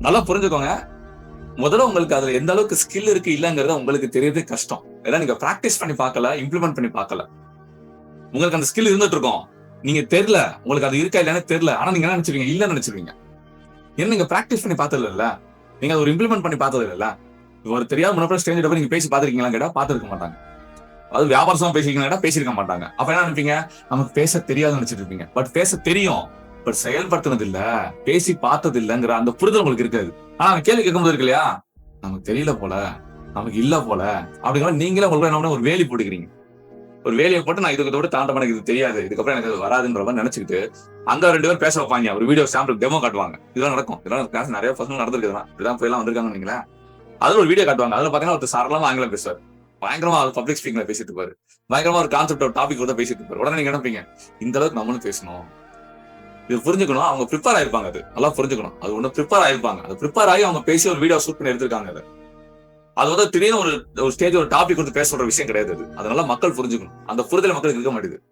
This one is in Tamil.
நல்லா புரிஞ்சுக்கோங்க. முதல்ல உங்களுக்கு அதுல எந்த அளவுக்கு ஸ்கில் இருக்கு இல்லைங்கிறத உங்களுக்கு தெரியறது கஷ்டம். ஏன்னா நீங்க பிராக்டிஸ் பண்ணி பார்க்கல இம்ப்ளிமெண்ட் பண்ணி பார்க்கல. உங்களுக்கு அந்த ஸ்கில் இருந்துட்டு இருக்கும். நீங்க தெரியல உங்களுக்கு அது இருக்கா இல்லைன்னு தெரியல. ஆனா நீங்க என்ன நினைச்சிருவீங்க? இல்லன்னு நினைச்சிருவீங்க. ஏன்னா நீங்க பிராக்டிஸ் பண்ணி பார்த்தது இல்ல நீங்க அதை ஒரு இம்ப்ளிமெண்ட் பண்ணி பார்த்தது இல்ல ஒரு தெரியாத முன்னாடி ஸ்டேஜ் போய் நீங்க பேசி பார்த்திருக்கீங்களா கேட்டா பார்த்திருக்க மாட்டாங்க. அது வியாபாரமா பேசிருக்கீங்களா கேட்டா பேசியிருக்க மாட்டாங்க. அப்ப என்ன நினைப்பீங்க? நமக்கு பேச தெரியாதுன்னு நினைச்சிட்டு இருப்பீங்க. பட் பேச தெரியும். பட் செயல்படுத்தினது இல்ல பேசி பார்த்தது இல்லங்கிற அந்த புரிதல் உங்களுக்கு இருக்காது. ஆனா கேள்வி கேட்கும்போது இருக்கு இல்லையா? நமக்கு தெரியல போல நமக்கு இல்ல போல அப்படிங்கிற நீங்களே உங்களுக்கு என்ன ஒரு வேலி போட்டுக்கிறீங்க. ஒரு வேலையை போட்டு நான் இதுக்கு விட தாண்டம் எனக்கு இது தெரியாது. இதுக்கப்புறம் எனக்கு வராதுன்ற மாதிரி நினைச்சுக்கிட்டு அங்க ரெண்டு பேரும் பேச வைப்பாங்க. ஒரு வீடியோ சாம்பிள் டெமோ காட்டுவாங்க. இதெல்லாம் நடக்கும். இதெல்லாம் கிளாஸ் நிறைய பசங்க நடந்திருக்குதுதான் இப்படிதான் போய் எல்லாம் வந்திருக்காங்க நீங்களா அதுல ஒரு வீடியோ காட்டுவாங்க. அதுல பாத்தீங்கன்னா ஒருத்தர் சரளமா ஆங்கிலம் பேசுவார். பயங்கரமா பப்ளிக் ஸ்பீக்கிங்ல பேசிட்டு இருப்பாரு. பயங்கரமா ஒரு கான்செப்ட் ஒரு டாபிக் கூட பேசிட்டு இருப்பாரு. உடனே நீங்க நினைப்பீங்க இந்த அளவுக்கு நம்மளும் பேசணும். இது புரிஞ்சுக்கணும். அவங்க ப்ரிப்பேர் ஆயிருப்பாங்க அது. நல்லா புரிஞ்சுக்கணும். அது ஒண்ணு ப்ரிப்பேர் ஆயிருப்பாங்க. அது ப்ரிப்பேர் ஆகி அவங்க பேசி ஒரு வீடியோ ஷூட் பண்ணி எடுத்திருக்காங்க அது. அது வந்து திடீர்னு ஒரு ஒரு ஸ்டேஜ் ஒரு டாபிக் வந்து பேச சொல்ற விஷயம் கிடையாது அது. அதனால மக்கள் புரிஞ்சுக்கணும். அந்த புரிதல் மக்களுக்கு இருக்க மாட்டேது